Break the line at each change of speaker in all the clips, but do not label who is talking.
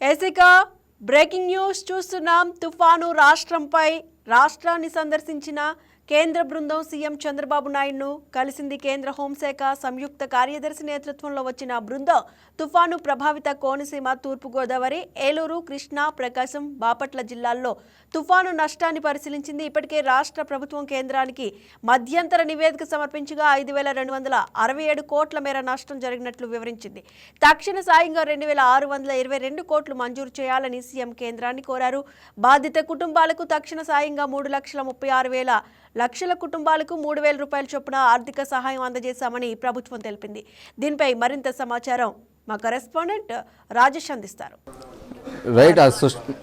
ఏసిక breaking news చూస్తున్నాం. తుఫాను రాష్ట్రంపై రాష్ట్రాన్ని సందర్శించిన కేంద్ర బృందం సీఎం చంద్రబాబు నాయుడును కలిసింది కేంద్ర హోంశాఖ సంయుక్త కార్యదర్శి నేతృత్వంలో వచ్చిన బృందం తుఫాను ప్రభావిత కోనసీమ తూర్పుగోదావరి ఏలూరు కృష్ణా ప్రకాశం బాపట్ల జిల్లాల్లో తుఫాను నష్టాన్ని పరిశీలించింది. ఇప్పటికే రాష్ట్ర ప్రభుత్వం కేంద్రానికి మధ్యంతర నివేదిక సమర్పించగా ఐదు వేల రెండు వందల అరవై ఏడు కోట్ల మేర నష్టం జరిగినట్లు వివరించింది. తక్షణ సాయంగా రెండు వేల ఆరు వందల ఇరవై రెండు కోట్లు మంజూరు చేయాలని సీఎం కేంద్రాన్ని కోరారు. బాధిత కుటుంబాలకు తక్షణ సాయంగా మూడు లక్షల ముప్పై ఆరు వేల లక్షల కుటుంబాలకు మూడు వేల రూపాయల చొప్పున ఆర్థిక సహాయం అందజేశామని ప్రభుత్వం తెలిపింది. దీనిపై మరింత సమాచారం మా కరెస్పాండెంట్ రాజేష్ అందిస్తారు.
రైట్ సుష్-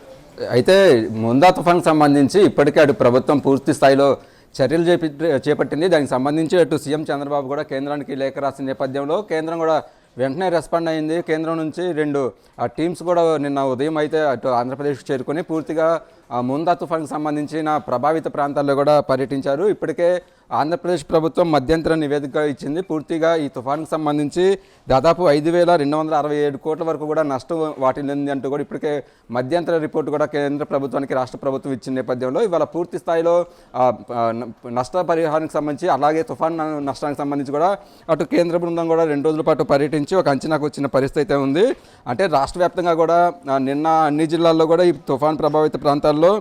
అయితే ముందా తుఫాన్కి సంబంధించి ఇప్పటికే అటు ప్రభుత్వం పూర్తి స్థాయిలో చర్యలు చేపి చేపట్టింది. దానికి సంబంధించి అటు సీఎం చంద్రబాబు కూడా కేంద్రానికి లేఖ రాసిన నేపథ్యంలో కేంద్రం కూడా వెంటనే రెస్పాండ్ అయింది. కేంద్రం నుంచి రెండు ఆ టీమ్స్ కూడా నిన్న ఉదయం అయితే అటు ఆంధ్రప్రదేశ్కి చేరుకొని పూర్తిగా ముందా తుఫాన్కి సంబంధించిన ప్రభావిత ప్రాంతాల్లో కూడా పర్యటించారు. ఇప్పటికే ఆంధ్రప్రదేశ్ ప్రభుత్వం మధ్యంతర నివేదిక ఇచ్చింది. పూర్తిగా ఈ తుఫాన్కి సంబంధించి దాదాపు ఐదు వేల రెండు వందల అరవై ఏడు కోట్ల వరకు కూడా నష్టం వాటిల్లింది అంటూ కూడా ఇప్పటికే మధ్యంతర రిపోర్ట్ కూడా కేంద్ర ప్రభుత్వానికి రాష్ట్ర ప్రభుత్వం ఇచ్చిన నేపథ్యంలో ఇవాళ పూర్తి స్థాయిలో నష్ట పరిహారానికి సంబంధించి అలాగే తుఫాన్ నష్టానికి సంబంధించి కూడా అటు కేంద్ర బృందం కూడా రెండు రోజుల పాటు పర్యటించి ఒక అంచనాకు వచ్చిన పరిస్థితి అయితే ఉంది. అంటే రాష్ట్ర వ్యాప్తంగా కూడా నిన్న అన్ని జిల్లాల్లో కూడా ఈ తుఫాన్ ప్రభావిత ప్రాంతాల్లో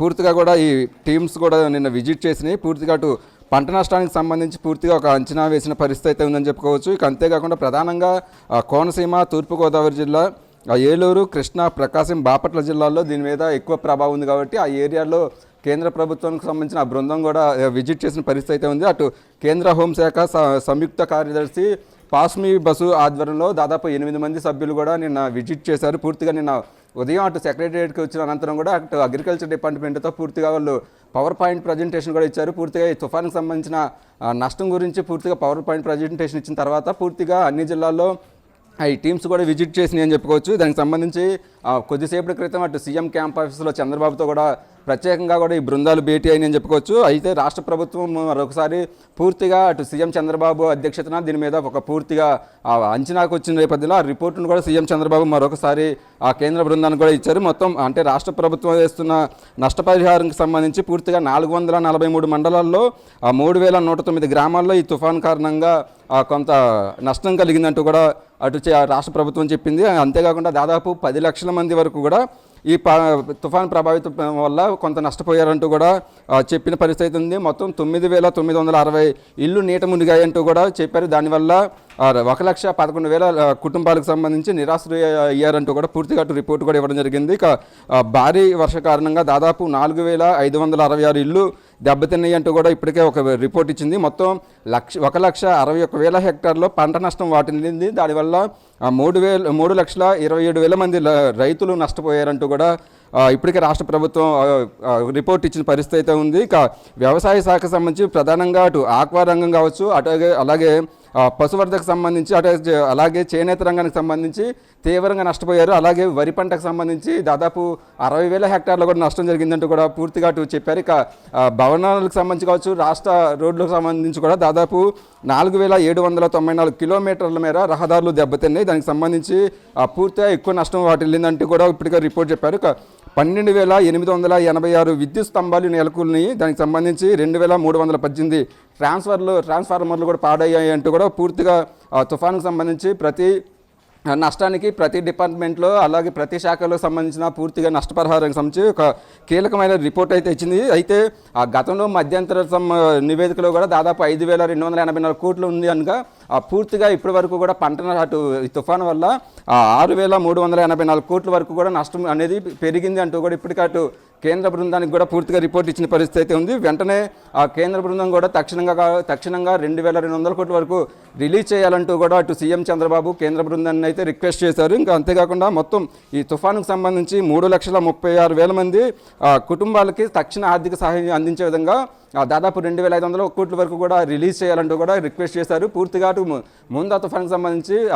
పూర్తిగా కూడా ఈ టీమ్స్ కూడా నిన్న విజిట్ చేసినాయి. పూర్తిగా అటు పంట నష్టానికి సంబంధించి పూర్తిగా ఒక అంచనా వేసిన పరిస్థితి అయితే ఉందని చెప్పుకోవచ్చు. ఇక అంతేకాకుండా ప్రధానంగా కోనసీమ తూర్పుగోదావరి జిల్లా ఏలూరు కృష్ణా ప్రకాశం బాపట్ల జిల్లాల్లో దీని మీద ఎక్కువ ప్రభావం ఉంది కాబట్టి ఆ ఏరియాలో కేంద్ర ప్రభుత్వానికి సంబంధించిన ఆ బృందం కూడా విజిట్ చేసిన పరిస్థితి అయితే ఉంది. అటు కేంద్ర హోంశాఖ స- సంయుక్త కార్యదర్శి పాస్మి బసు ఆధ్వర్యంలో దాదాపు ఎనిమిది మంది సభ్యులు కూడా నిన్న విజిట్ చేశారు. పూర్తిగా నిన్న ఉదయం అటు సెక్రటరియట్కి వచ్చిన అనంతరం కూడా అటు అగ్రికల్చర్ డిపార్ట్మెంట్తో పూర్తిగా వాళ్ళు పవర్ పాయింట్ ప్రజెంటేషన్ కూడా ఇచ్చారు. పూర్తిగా ఈ తుఫాన్కి సంబంధించిన నష్టం గురించి పూర్తిగా పవర్ పాయింట్ ప్రజెంటేషన్ ఇచ్చిన తర్వాత పూర్తిగా అన్ని జిల్లాల్లో ఆ, ఈ టీమ్స్ కూడా విజిట్ చేసినాయి అని చెప్పుకోవచ్చు. దానికి సంబంధించి కొద్దిసేపటి క్రితం అటు సీఎం క్యాంప్ ఆఫీస్లో చంద్రబాబుతో కూడా ప్రత్యేకంగా కూడా ఈ బృందాలు భేటీ అయినని అని చెప్పుకోవచ్చు. అయితే రాష్ట్ర ప్రభుత్వం మరొకసారి పూర్తిగా అటు సీఎం చంద్రబాబు అధ్యక్షతన దీని మీద ఒక పూర్తిగా అంచనాకు వచ్చిన నేపథ్యంలో ఆ రిపోర్టును కూడా సీఎం చంద్రబాబు మరొకసారి ఆ కేంద్ర బృందానికి కూడా ఇచ్చారు. మొత్తం అంటే రాష్ట్ర ప్రభుత్వం వేస్తున్న నష్టపరిహారంకి సంబంధించి పూర్తిగా నాలుగు వందల నలభై మూడు మండలాల్లో ఆ మూడు వేల నూట తొమ్మిది గ్రామాల్లో ఈ తుఫాన్ కారణంగా కొంత నష్టం కలిగిందంటూ కూడా అటు చే- రాష్ట్ర ప్రభుత్వం చెప్పింది. అంతేకాకుండా దాదాపు పది లక్షల మంది వరకు కూడా ఈ తుఫాన్ ప్రభావితం వల్ల కొంత నష్టపోయారంటూ కూడా చెప్పిన పరిస్థితి ఉంది. మొత్తం తొమ్మిది వేల తొమ్మిది వందల అరవై ఇల్లు నీట మునిగాయంటూ కూడా చెప్పారు. దానివల్ల ఒక లక్ష పదకొండు వేల కుటుంబాలకు సంబంధించి నిరాశ్రయ అయ్యారంటూ కూడా పూర్తిగా అటు రిపోర్ట్ కూడా ఇవ్వడం జరిగింది. ఇక భారీ వర్ష కారణంగా దాదాపు నాలుగు వేల ఐదు వందల అరవై ఆరు ఇల్లు దెబ్బతిన్నాయి అంటూ కూడా ఇప్పటికే ఒక రిపోర్ట్ ఇచ్చింది. మొత్తం లక్ష ఒక లక్ష అరవై ఒక వేల హెక్టార్లో పంట నష్టం వాటిల్లింది. దానివల్ల మూడు వేల మూడు లక్షల ఇరవై ఏడు వేల మంది రైతులు నష్టపోయారంటూ కూడా ఇప్పటికే రాష్ట్ర ప్రభుత్వం రిపోర్ట్ ఇచ్చిన పరిస్థితి అయితే ఉంది. ఇక వ్యవసాయ శాఖకు సంబంధించి ప్రధానంగా అటు ఆక్వా రంగం కావచ్చు అటు అలాగే పశువర్ధకు సంబంధించి అటు అలాగే చేనేత రంగానికి సంబంధించి తీవ్రంగా నష్టపోయారు. అలాగే వరి పంటకు సంబంధించి దాదాపు అరవై వేల హెక్టార్లు కూడా నష్టం జరిగిందంటూ కూడా పూర్తిగా అటు చెప్పారు. ఇక భవనాలకు సంబంధించి కావచ్చు రాష్ట్ర రోడ్లకు సంబంధించి కూడా దాదాపు నాలుగు వేల ఏడు వందల తొంభై నాలుగు కిలోమీటర్ల మేర రహదారులు దెబ్బతిన్నాయి. దానికి సంబంధించి ఆ, పూర్తిగా ఎక్కువ నష్టం వాటిల్లిందంటూ కూడా ఇప్పటికే రిపోర్ట్ చెప్పారు. పన్నెండు వేల ఎనిమిది వందల ఎనభై ఆరు విద్యుత్ స్తంభాలు నెలకొల్ని దానికి సంబంధించి రెండు వేల మూడు వందల పద్దెనిమిది ట్రాన్స్ఫర్లు ట్రాన్స్ఫార్మర్లు కూడా పాడయ్యాయి అంటూ కూడా పూర్తిగా ఆ, తుఫానుకు సంబంధించి ప్రతి నష్టానికి ప్రతి డిపార్ట్మెంట్లో అలాగే ప్రతి శాఖలో సంబంధించిన పూర్తిగా నష్టపరిహారానికి సంబంధించి ఒక కీలకమైన రిపోర్ట్ అయితే ఇచ్చింది. అయితే ఆ గతంలో మధ్యంతర సం- నివేదికలో కూడా దాదాపు ఐదు వేల రెండు వందల ఎనభై నాలుగు కోట్లు ఉంది అనగా ఆ పూర్తిగా ఇప్పటి వరకు కూడా పంట అటు ఈ తుఫాను వల్ల ఆరు వేల మూడు వందల ఎనభై నాలుగు కోట్ల వరకు కూడా నష్టం అనేది పెరిగింది అంటూ కూడా ఇప్పటికీ అటు కేంద్ర బృందానికి కూడా పూర్తిగా రిపోర్ట్ ఇచ్చిన పరిస్థితి అయితే ఉంది. వెంటనే ఆ కేంద్ర బృందం కూడా తక్షణంగా తక్షణంగా రెండు వేల రెండు వందల కోట్ల వరకు రిలీజ్ చేయాలంటూ కూడా అటు సీఎం చంద్రబాబు కేంద్ర బృందాన్ని అయితే రిక్వెస్ట్ చేశారు. ఇంకా అంతేకాకుండా మొత్తం ఈ తుఫానుకు సంబంధించి మూడు లక్షల ముప్పై ఆరు వేల మంది ఆ, కుటుంబాలకి తక్షణ ఆర్థిక సహాయం అందించే విధంగా దాదాపు రెండు వేల ఐదు వందల కోట్ల వరకు కూడా రిలీజ్ చేయాలంటూ కూడా రిక్వెస్ట్ చేశారు. పూర్తిగా అటు ము- ఫండ్ సంబంధించి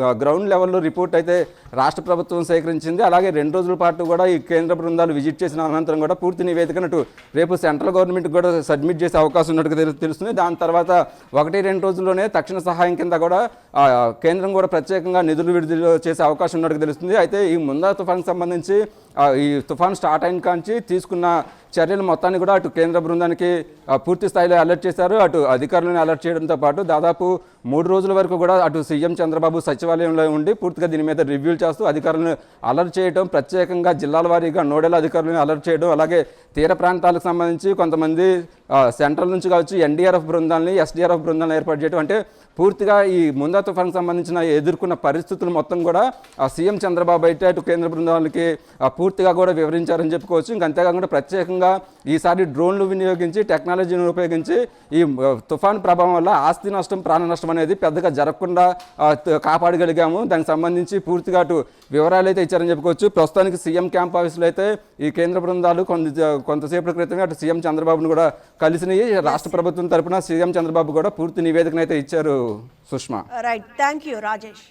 గ్రౌండ్ లెవెల్లో రిపోర్ట్ అయితే రాష్ట్ర ప్రభుత్వం సేకరించింది. అలాగే రెండు రోజుల పాటు కూడా ఈ కేంద్ర బృందాలు విజిట్ చేసిన అనంతరం కూడా పూర్తి నివేదికను అటు రేపు సెంట్రల్ గవర్నమెంట్ కూడా సబ్మిట్ చేసే అవకాశం ఉన్నట్టుగా తెలుస్తుంది. దాని తర్వాత ఒకటి రెండు రోజుల్లోనే తక్షణ సహాయం కింద కూడా కేంద్రం కూడా ప్రత్యేకంగా నిధులు విడుదల చేసే అవకాశం ఉన్నట్టుగా తెలుస్తుంది. అయితే ఈ ముందా తుఫాన్కి సంబంధించి ఈ తుఫాన్ స్టార్ట్ అయిన కాంచి తీసుకున్న చర్యలు మొత్తాన్ని కూడా అటు కేంద్ర బృందానికి పూర్తి స్థాయిలో అలర్ట్ చేశారు. అటు అధికారులను అలర్ట్ చేయడంతో పాటు దాదాపు మూడు రోజుల వరకు కూడా అటు సీఎం చంద్రబాబు సచివాలయంలో ఉండి పూర్తిగా దీని మీద రివ్యూలు చేస్తూ అధికారులను అలర్ట్ చేయడం ప్రత్యేకంగా జిల్లాల వారీగా నోడల్ అధికారులను అలర్ట్ చేయడం అలాగే తీర ప్రాంతాలకు సంబంధించి కొంతమంది సెంట్రల్ నుంచి కావచ్చు ఎన్డీఆర్ఎఫ్ బృందాలని ఎస్డీఆర్ఎఫ్ బృందాలను ఏర్పాటు చేయడం అంటే పూర్తిగా ఈ ముందా తుఫాన్కి సంబంధించిన ఎదుర్కొన్న పరిస్థితులు మొత్తం కూడా ఆ సీఎం చంద్రబాబు అయితే అటు కేంద్ర బృందాలకి ఆ, పూర్తిగా కూడా వివరించారని చెప్పుకోవచ్చు. ఇంకా అంతేకాకుండా ప్రత్యేకంగా ఈసారి డ్రోన్లు వినియోగించి టెక్నాలజీని ఉపయోగించి ఈ తుఫాన్ ప్రభావం వల్ల ఆస్తి నష్టం ప్రాణ నష్టం అనేది పెద్దగా జరగకుండా కాపాడగలిగాము. దానికి సంబంధించి పూర్తిగా అటు వివరాలు అయితే ఇచ్చారని చెప్పుకోవచ్చు. ప్రస్తుతానికి సీఎం క్యాంప్ ఆఫీస్లో అయితే ఈ కేంద్ర బృందాలు కొంత కొంతసేపటి క్రితమే అటు సీఎం చంద్రబాబును కూడా కలిసినాయి. రాష్ట్ర ప్రభుత్వం తరపున సీఎం చంద్రబాబు కూడా పూర్తి నివేదికను అయితే ఇచ్చారు. Sushma
right thank you Rajesh